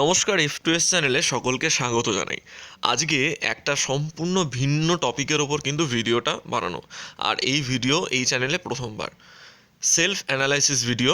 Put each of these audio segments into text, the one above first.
নমস্কার F two S চ্যানেলে সকলকে স্বাগত জানাই। আজকে একটা সম্পূর্ণ ভিন্ন টপিকের ওপর কিন্তু ভিডিওটা বানানো। আর এই ভিডিও এই চ্যানেলে প্রথমবার। Self analysis video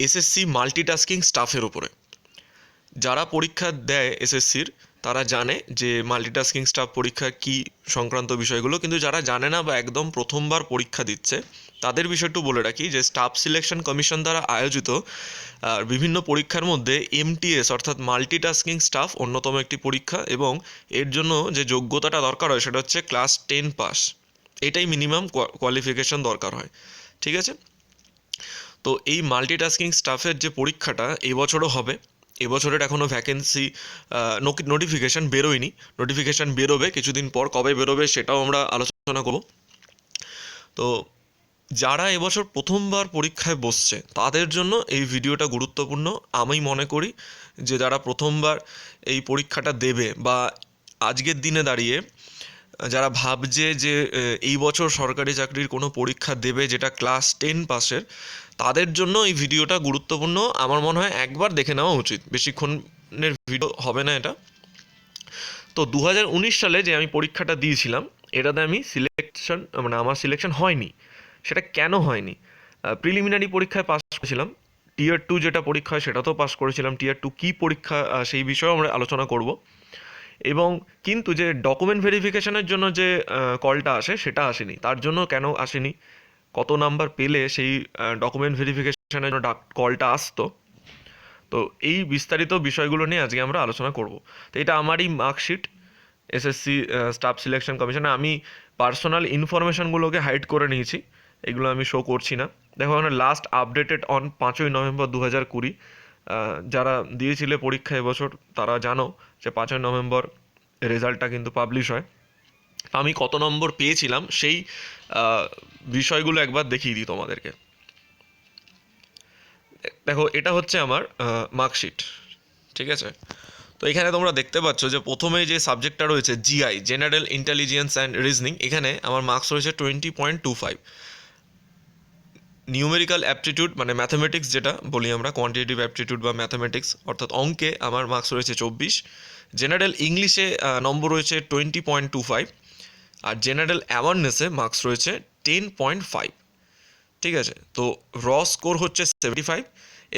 SSC multitasking স্টাফের ওপরে যারা পরীক্ষা দেয় এসএসসির তারা জানে যে মাল্টিটাস্কিং স্টাফ পরীক্ষা কি সংক্রান্ত বিষয়গুলো। কিন্তু যারা জানে না বা একদম প্রথমবার পরীক্ষা দিচ্ছে তাদের বিষয়টু বলে রাখি যে স্টাফ সিলেকশন কমিশন দ্বারা আয়োজিত বিভিন্ন পরীক্ষার মধ্যে এমটিএস অর্থাৎ মাল্টিটাস্কিং স্টাফ, অন্যতম একটি পরীক্ষা এবং এর জন্য যে যোগ্যতাটা দরকার হয় সেটা হচ্ছে ক্লাস টেন পাস। এটাই মিনিমাম কোয়ালিফিকেশন দরকার হয়। ঠিক আছে? তো এই মাল্টিটাস্কিং স্টাফের যে পরীক্ষাটা এবছরও হবে। এবছরের এখনও ভ্যাকেন্সি নোটিফিকেশান বেরোয়নি। নোটিফিকেশান বেরোবে কিছুদিন পর কবে বেরোবে সেটাও আমরা আলোচনা করব। তো যারা এবছর প্রথমবার পরীক্ষায় বসছে, তাদের জন্য এই ভিডিওটা গুরুত্বপূর্ণ। আমি মনে করি যে যারা প্রথমবার এই পরীক্ষাটা দেবে বা আজকের দিনে দাঁড়িয়ে, যারা ভাবছে যে এই বছর সরকারি চাকরির কোনো পরীক্ষা দেবে যেটা ক্লাস টেন পাসের তাদের জন্য এই ভিডিওটা গুরুত্বপূর্ণ। আমার মনে হয় একবার দেখে নেওয়া উচিত। বেশিক্ষণের ভিডিও হবে না এটা। তো দু হাজার উনিশ সালে যে আমি পরীক্ষাটা দিয়েছিলাম, এটাতে আমি সিলেকশন মানে আমার সিলেকশন হয়নি। সেটা কেন হয়নি? প্রিলিমিনারি পরীক্ষায় পাস করেছিলাম। টিয়ার টু যেটা পরীক্ষা হয় সেটাতেও পাস করেছিলাম। টিয়ার টু কী পরীক্ষা সেই বিষয়েও আমরা আলোচনা করব। এবং কিন্তু যে ডকুমেন্ট ভেরিফিকেশনের জন্য যে কলটা আসে সেটা আসেনি। তার জন্য কেন আসেনি? কত নাম্বার পেলে সেই ডকুমেন্ট ভেরিফিকেশনের জন্য কলটা আসতো? তো এই বিস্তারিত বিষয়গুলো নিয়ে আজকে আমরা আলোচনা করব। তো এটা আমারই মার্কশিট এসএসসি স্টাফ সিলেকশন কমিশনে আমি পার্সোনাল ইনফরমেশনগুলোকে হাইড করে নিয়েছি। এগুলো আমি শো করছি না। দেখো এখানে লাস্ট আপডেটেড অন পাঁচই নভেম্বর দু হাজার কুড়ি যারা দিয়েছিলে পরীক্ষা এবছর, তারা জানো যে পাঁচই নভেম্বর রেজাল্টটা কিন্তু পাবলিশ হয়। আমি কত নম্বর পেয়েছিলাম, সেই বিষয়গুলো একবার দেখিয়ে দিই তোমাদেরকে। দেখো, এটা হচ্ছে আমার মার্কশিট ঠিক আছে? তো এখানে তোমরা দেখতে পাচ্ছ যে প্রথমে যে সাবজেক্টটা রয়েছে GI general intelligence and reasoning এখানে আমার মার্কস রয়েছে twenty point two five numerical aptitude মানে ম্যাথামেটিক্স যেটা বলি আমরা কোয়ান্টিটিভ অ্যাপটিটিউড বা ম্যাথামেটিক্স অর্থাৎ অঙ্কে আমার মার্কস রয়েছে চব্বিশ। জেনারেল ইংলিশে নম্বর রয়েছে টোয়েন্টি পয়েন্ট টু ফাইভ আর জেনারেল অ্যাওয়ারনেসে মার্কস রয়েছে টেন পয়েন্ট ফাইভ ঠিক আছে? তো র স্কোর হচ্ছে সেভেন্টি ফাইভ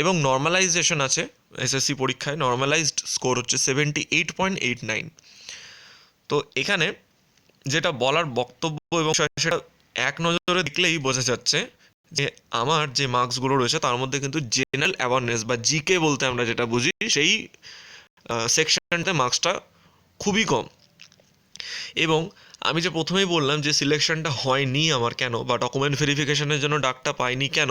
এবং নর্মালাইজেশন আছে এসএসসি পরীক্ষায় নর্মালাইজড স্কোর হচ্ছে seventy eight point eight nine তো এখানে যেটা বলার বক্তব্য এবং সেটা এক নজরে দেখলেই বোঝা যাচ্ছে যে আমার যে মার্কসগুলো রয়েছে, তার মধ্যে কিন্তু জেনারেল অ্যাওয়ারনেস বা জিকে বলতে আমরা যেটা বুঝি, সেই সেকশনতে মার্কসটা খুবই কম। এবং আমি যে প্রথমেই বললাম যে সিলেকশনটা হয়নি আমার কেন বা ডকুমেন্ট ভেরিফিকেশনের জন্য ডাকটা পাইনি কেন,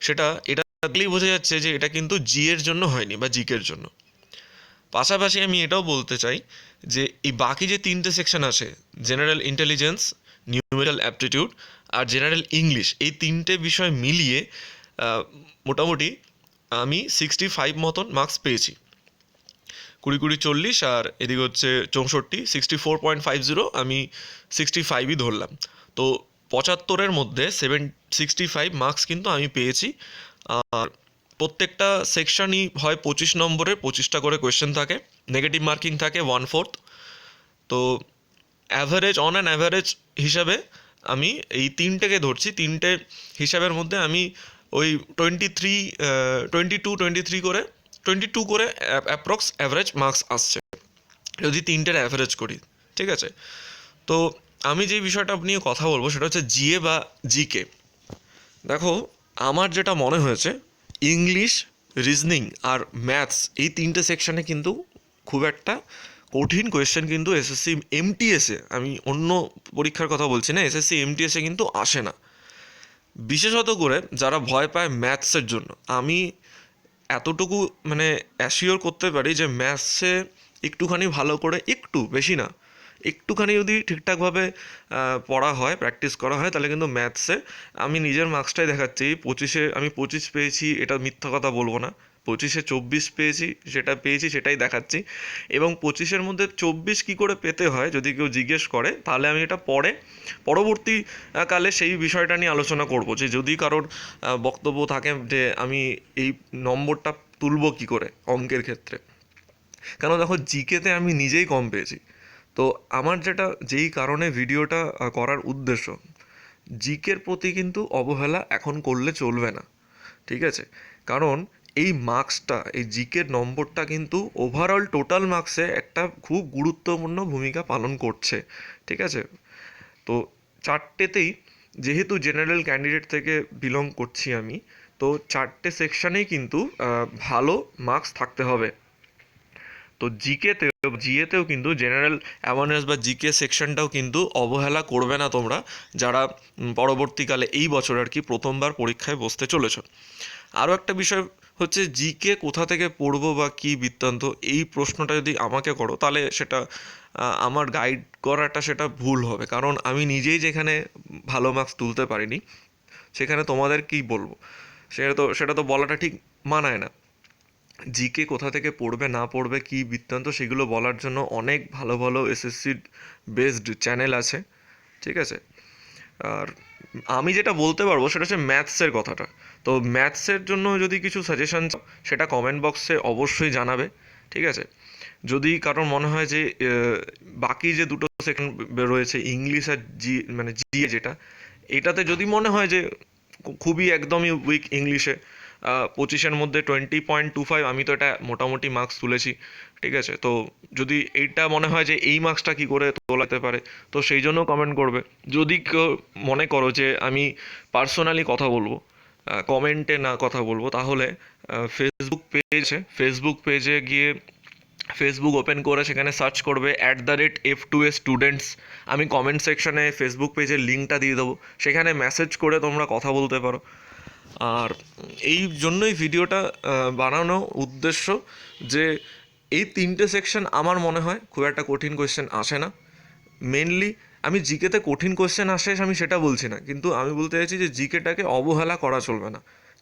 সেটা, এটা দেখলেই বোঝা যাচ্ছে যে এটা কিন্তু জি এর জন্য হয়নি বা জিকের জন্য। পাশাপাশি আমি এটাও বলতে চাই যে এই বাকি যে তিনটে সেকশন আছে, জেনারেল ইন্টেলিজেন্স নিউমেরিক্যাল অ্যাপটিটিউড আর জেনারেল ইংলিশ এই তিনটে বিষয় মিলিয়ে মোটামুটি আমি সিক্সটি ফাইভ মতন মার্কস পেয়েছি। কুড়ি কুড়ি চল্লিশ আর এদিকে হচ্ছে চৌষট্টি sixty four point five zero আমি সিক্সটি ফাইভই ধরলাম। তো পঁচাত্তরের মধ্যে সেভেন সিক্সটি ফাইভ মার্কস কিন্তু আমি পেয়েছি। আর প্রত্যেকটা সেকশনই হয় পঁচিশ নম্বরের, পঁচিশটা করে কোয়েশ্চেন থাকে নেগেটিভ মার্কিং থাকে ওয়ান ফোর্থ তো অ্যাভারেজ অন অ্যান অ্যাভারেজ হিসাবে আমি এই তিনটেকে ধরছি, তিনটে হিসাবের মধ্যে আমি ওই twenty three twenty two twenty three করে টোয়েন্টি টু করে অ্যাপ্রক্স অ্যাভারেজ মার্কস আসছে, যদি তিনটের অ্যাভারেজ করি, ঠিক আছে? তো আমি যে বিষয়টা নিয়ে কথা বলব সেটা হচ্ছে জিএ বা জিকে দেখো, আমার যেটা মনে হয়েছে ইংলিশ রিজনিং আর ম্যাথস এই তিনটে সেকশানে কিন্তু খুব একটা কঠিন কোয়েশ্চেন কিন্তু এসএসসি এমটিএসে আমি অন্য পরীক্ষার কথা বলছি না এসএসসি এমটিএসে কিন্তু আসে না। বিশেষত করে যারা ভয় পায় ম্যাথসের জন্য। আমি এতটুকু মানে অ্যাসিওর করতে পারি যে ম্যাথসে একটুখানি ভালো করে একটু বেশি না, একটুখানি যদি ঠিকঠাকভাবে পড়া হয় প্র্যাকটিস করা হয়, তাহলে কিন্তু ম্যাথসে আমি নিজের মার্কসটাই দেখাচ্ছি। পঁচিশে, আমি পঁচিশ পেয়েছি, এটা মিথ্যা কথা বলব না। পঁচিশে চব্বিশ পেয়েছি সেটা পেয়েছি সেটাই দেখাচ্ছি। এবং পঁচিশের মধ্যে চব্বিশ কী করে পেতে হয়, যদি কেউ জিজ্ঞেস করে, তাহলে আমি এটা পরে, পরবর্তী কালে সেই বিষয়টা নিয়ে আলোচনা করব যে যদি কারোর বক্তব্য থাকে যে আমি এই নম্বরটা তুলব কী করে অঙ্কের ক্ষেত্রে। কেন দেখো, জিকেতে আমি নিজেই কম পেয়েছি। তো আমার যেটা, যেই কারণে ভিডিওটা করার উদ্দেশ্য, জিকের প্রতি কিন্তু অবহেলা এখন করলে চলবে না। ঠিক আছে? কারণ এই মার্কসটা এই জিকের নম্বরটা কিন্তু ওভারঅল টোটাল মার্কসে একটা খুব গুরুত্বপূর্ণ ভূমিকা পালন করছে, ঠিক আছে? তো চারটেতেই, যেহেতু জেনারেল ক্যান্ডিডেট থেকে বিলং করছি আমি, তো চারটে সেকশানেই কিন্তু ভালো মার্কস থাকতে হবে। তো জিকেতেও জিএতেও কিন্তু জেনারেল অ্যাওয়ারনেস বা জিকে সেকশনটাও কিন্তু অবহেলা করবে না তোমরা, যারা পরবর্তীকালে এই বছর আর কি প্রথমবার পরীক্ষায় বসতে চলেছ। আরও একটা বিষয় হচ্ছে জিকে কোথা থেকে পড়ব বা কী বৃত্তান্ত, এই প্রশ্নটা যদি আমাকে করো, তাহলে সেটা আমার গাইড করাটা সেটা ভুল হবে। কারণ আমি নিজেই যেখানে ভালো মার্কস তুলতে পারিনি, সেখানে তোমাদের কী বলব? সেটা তো সেটা তো বলাটা ঠিক মানায় না। জিকে কোথা থেকে পড়বে, না পড়বে, কী বৃত্তান্ত, সেগুলো বলার জন্য অনেক ভালো ভালো এসএসসি বেসড চ্যানেল আছে, ঠিক আছে? আর আমি যেটা বলতে পারব সেটা হচ্ছে ম্যাথসের কথাটা। তো ম্যাথসের জন্য যদি কিছু সাজেশন সেটা কমেন্ট বক্সে অবশ্যই জানাবে, ঠিক আছে? যদি কারোর মনে হয় যে বাকি যে দুটো সেকেন্ড রয়েছে ইংলিশ আর জি মানে জিএ যেটা, এটাতে যদি মনে হয় যে, খুবই একদমই উইক ইংলিশে পঁচিশের মধ্যে টোয়েন্টি পয়েন্ট টু ফাইভ আমি তো এটা মোটামুটি মার্কস তুলেছি, ঠিক আছে? তো যদি এইটা মনে হয় যে এই মার্কসটা কী করে তোলাতে পারে, তো সেই জন্য কমেন্ট করবে। যদি কেউ মনে করো যে আমি পার্সোনালি কথা বলব কমেন্টে না কথা বলব, তাহলে ফেসবুক পেজ ফেসবুক পেজে গিয়ে ফেসবুক ওপেন করে সেখানে সার্চ করবে at the rate F two A students আমি কমেন্ট সেকশনে ফেসবুক পেজের লিঙ্কটা দিয়ে দেবো। সেখানে মেসেজ করে তোমরা কথা বলতে পারো। আর এই জন্যই ভিডিওটা বানানো উদ্দেশ্য যে এই তিনটে সেকশন আমার মনে হয় খুব একটা কঠিন কোয়েশ্চেন আসে না। মেনলি আমি জিকেতে কঠিন কোয়েশ্চেন আসে আমি সেটা বলছি না, কিন্তু আমি বলতে চাইছি যে জিকেটাকে অবহেলা করা চলবে না।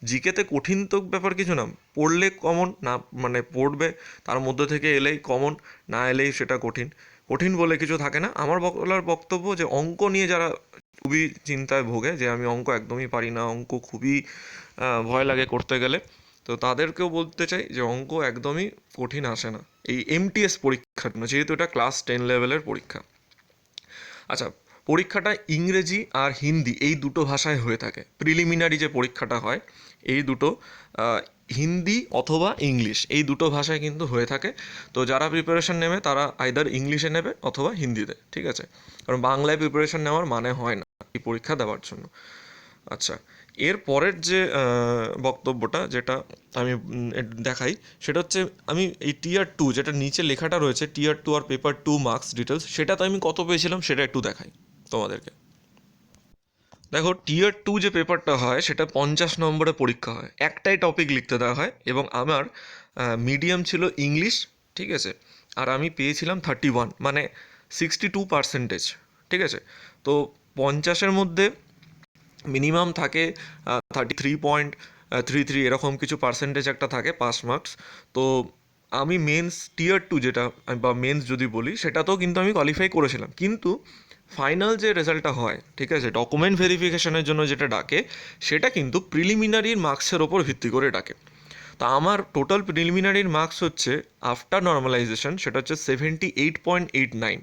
জিকেতে কঠিন তো ব্যাপার কিছু না, পড়লে কমন না মানে পড়বে, তার মধ্যে থেকে এলেই কমন না এলেই সেটা কঠিন। কঠিন বলে কিছু থাকে না। আমার বলার বক্তব্য যে অঙ্ক নিয়ে যারা খুবই চিন্তায় ভোগে যে আমি অঙ্ক একদমই পারি না, অঙ্ক খুবই ভয় লাগে করতে গেলে। তো তাদেরকেও বলতে চাই যে অঙ্ক একদমই কঠিন আসে না। এই এমটিএস পরীক্ষার জন্য, যেহেতু এটা ক্লাস টেন লেভেলের পরীক্ষা। আচ্ছা পরীক্ষাটা ইংরেজি আর হিন্দি, এই দুটো ভাষায় হয়ে থাকে। প্রিলিমিনারি যে পরীক্ষাটা হয়, এই দুটো হিন্দি অথবা ইংলিশ, এই দুটো ভাষায় কিন্তু হয়ে থাকে। তো যারা প্রিপারেশন নেবে, তারা আইদার ইংলিশে নেবে অথবা হিন্দিতে, ঠিক আছে? কারণ বাংলায় প্রিপারেশন নেওয়ার মানে হয় না। পরীক্ষা দেওয়ার জন্য। আচ্ছা এর পরের যে বক্তব্যটা যেটা আমি দেখাই, সেটা হচ্ছে আমি এই টিয়ার টু যেটা নিচে লেখাটা রয়েছে টিয়ার টু আর পেপার টু মার্কস ডিটেলস সেটা তো আমি কত পেয়েছিলাম সেটা একটু দেখাই তোমাদেরকে। দেখো টিয়ার টু যে পেপারটা হয়, সেটা পঞ্চাশ নম্বরে পরীক্ষা হয়। একটাই টপিক লিখতে দেওয়া হয় এবং আমার মিডিয়াম ছিল ইংলিশ ঠিক আছে? আর আমি পেয়েছিলাম থার্টি ওয়ান মানে সিক্সটি টু পার্সেন্টেজ ঠিক আছে? তো পঞ্চাশের মধ্যে মিনিমাম থাকে thirty three point three three এরকম কিছু পার্সেন্টেজ একটা থাকে পাস মার্কস তো আমি মেন্স টিয়ার টু যেটা, বা মেন্স যদি বলি, সেটাতেও কিন্তু আমি কোয়ালিফাই করেছিলাম। কিন্তু ফাইনাল যে রেজাল্টটা হয়, ঠিক আছে ডকুমেন্ট ভেরিফিকেশনের জন্য যেটা ডাকে, সেটা কিন্তু প্রিলিমিনারির মার্কসের ওপর ভিত্তি করে ডাকে। তা আমার টোটাল প্রিলিমিনারির মার্কস হচ্ছে আফটার নর্মালাইজেশন সেটা হচ্ছে seventy eight point eight nine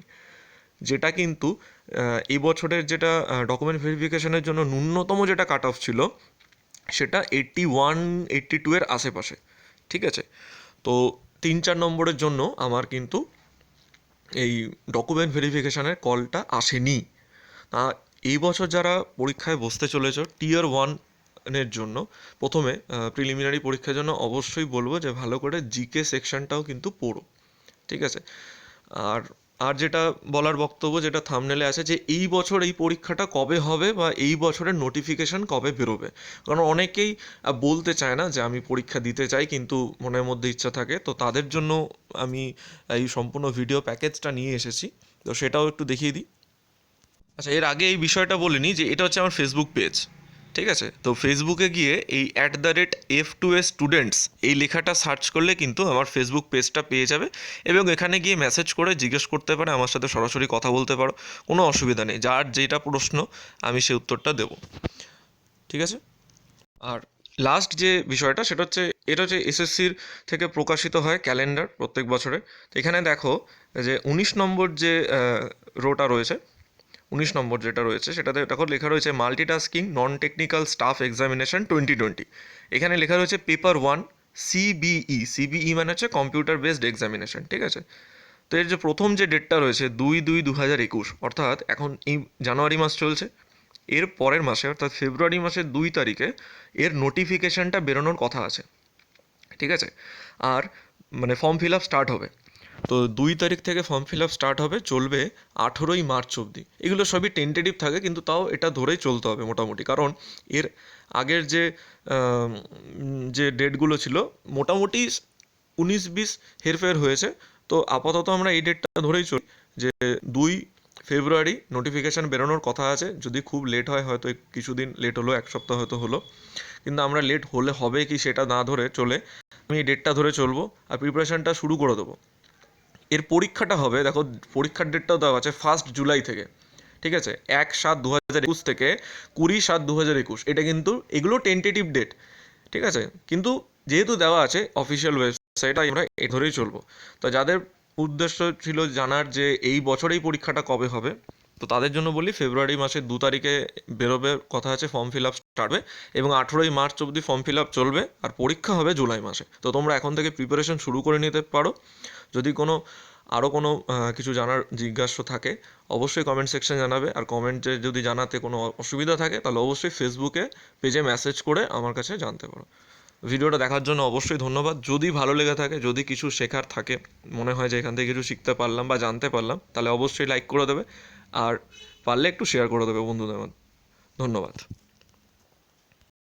যেটা কিন্তু এই বছরের যেটা ডকুমেন্ট ভেরিফিকেশনের জন্য ন্যূনতম যেটা কাট অফ ছিল, সেটা এইট্টি ওয়ান এইট্টি টু এর আশেপাশে, ঠিক আছে? তো তিন চার নম্বরের জন্য আমার কিন্তু এই ডকুমেন্ট ভেরিফিকেশানের কলটা আসেনি। তা এই বছর যারা পরীক্ষায় বসতে চলেছ টিয়ার ওয়ানের জন্য, প্রথমে প্রিলিমিনারি পরীক্ষার জন্য অবশ্যই বলব যে ভালো করে জিকে সেকশনটাও কিন্তু পড়ো, ঠিক আছে? আর আর যেটা বলার বক্তব্য, যেটা থামনেলে আছে যে, এই বছর এই পরীক্ষাটা কবে হবে বা এই বছরের নোটিফিকেশন কবে বেরোবে? কারণ অনেকেই বলতে চায় না যে, আমি পরীক্ষা দিতে চাই, কিন্তু মনের মধ্যে ইচ্ছা থাকে। তো তাদের জন্য আমি এই সম্পূর্ণ ভিডিও প্যাকেজটা নিয়ে এসেছি। তো সেটাও একটু দেখিয়ে দিই। আচ্ছা এর আগে এই বিষয়টা বলিনি যে, এটা হচ্ছে আমার ফেসবুক পেজ ঠিক আছে? তো ফেসবুকে গিয়ে এই at the rate F two A students এই লেখাটা সার্চ করলে কিন্তু আমার ফেসবুক পেজটা পেয়ে যাবে এবং এখানে গিয়ে মেসেজ করে জিজ্ঞেস করতে পারে, আমার সাথে সরাসরি কথা বলতে পারো, কোনো অসুবিধা নেই। যার যেটা প্রশ্ন, আমি সেই উত্তরটা দেবো। ঠিক আছে? আর লাস্ট যে বিষয়টা, সেটা হচ্ছে, এটা হচ্ছে এসএসসির থেকে প্রকাশিত হয় ক্যালেন্ডার প্রত্যেক বছরে। তো এখানে দেখো যে উনিশ নম্বর যে রোটা রয়েছে উনিশ নম্বর যেটা রয়েছে, সেটাতে দেখো লেখা রয়েছে multitasking non technical staff examination twenty twenty এখানে লেখা রয়েছে পেপার ওয়ান সিবিই সিবিই মানে হচ্ছে কম্পিউটার বেসড এক্সামিনেশন ঠিক আছে? তো এর যে প্রথম যে ডেটটা রয়েছে দুই দুই দু হাজার একুশ, অর্থাৎ এখন এই জানুয়ারি মাস চলছে, এর পরের মাসে, অর্থাৎ ফেব্রুয়ারি মাসের দুই তারিখে এর নোটিফিকেশানটা বেরোনোর কথা আছে, ঠিক আছে? আর মানে ফর্ম ফিল আপ স্টার্ট হবে। তো দুই তারিখ থেকে ফর্ম ফিল আপ স্টার্ট হবে, চলবে আঠেরোই মার্চ অবধি। এগুলো সবই টেন্টেটিভ থাকে, কিন্তু তাও এটা ধরেই চলতে হবে মোটামুটি। কারণ এর আগের যে যে ডেটগুলো ছিল, মোটামুটি উনিশ বিশ হেরফের হয়েছে। তো আপাতত আমরা এই ডেটটা ধরেই চলি যে দুই ফেব্রুয়ারি নোটিফিকেশান বেরোনোর কথা আছে। যদি খুব লেট হয়, হয়তো কিছুদিন লেট হলো, এক সপ্তাহ হয়তো হলো। কিন্তু আমরা লেট হলে হবে কি সেটা না ধরে চলে আমি এই ডেটটা ধরে চলবো আর প্রিপারেশানটা শুরু করে দেবো। এর পরীক্ষাটা হবে, দেখো পরীক্ষার ডেটটাও দেওয়া আছে ফার্স্ট জুলাই থেকে, ঠিক আছে? এক সাত দু হাজার একুশ থেকে কুড়ি সাত দু হাজার একুশ, এটা কিন্তু এগুলো টেন্টেটিভ ডেট ঠিক আছে? কিন্তু যেহেতু দেওয়া আছে অফিসিয়াল ওয়েবসাইটে আমরা এ ধরেই চলবো। তো যাদের উদ্দেশ্য ছিল জানার যে এই বছরেই পরীক্ষাটা কবে হবে তো তাদের জন্য বলি ফেব্রুয়ারি মাসের দু তারিখে বেরোবে কথা আছে ফর্ম ফিল আপ স্টার্ট হবে এবং আঠেরোই মার্চ অবধি ফর্ম ফিল আপ চলবে আর পরীক্ষা হবে জুলাই মাসে। তো তোমরা এখন থেকে প্রিপারেশন শুরু করে নিতে পারো। যদি কোনো আরও কোনো কিছু জানার জিজ্ঞাসা থাকে, অবশ্যই কমেন্ট সেকশন জানাবে। আর কমেন্টে যদি জানাতে কোনো অসুবিধা থাকে, তাহলে অবশ্যই ফেসবুকে পেজে মেসেজ করে আমার কাছে জানতে পারো। ভিডিওটা দেখার জন্য অবশ্যই ধন্যবাদ। যদি ভালো লেগে থাকে, যদি কিছু শেখার থাকে, মনে হয় যে এখান থেকে কিছু শিখতে পারলাম বা জানতে পারলাম, তাহলে অবশ্যই লাইক করে দেবে। আর পারলে একটু শেয়ার করে দেবে বন্ধুদের ধন্যবাদ।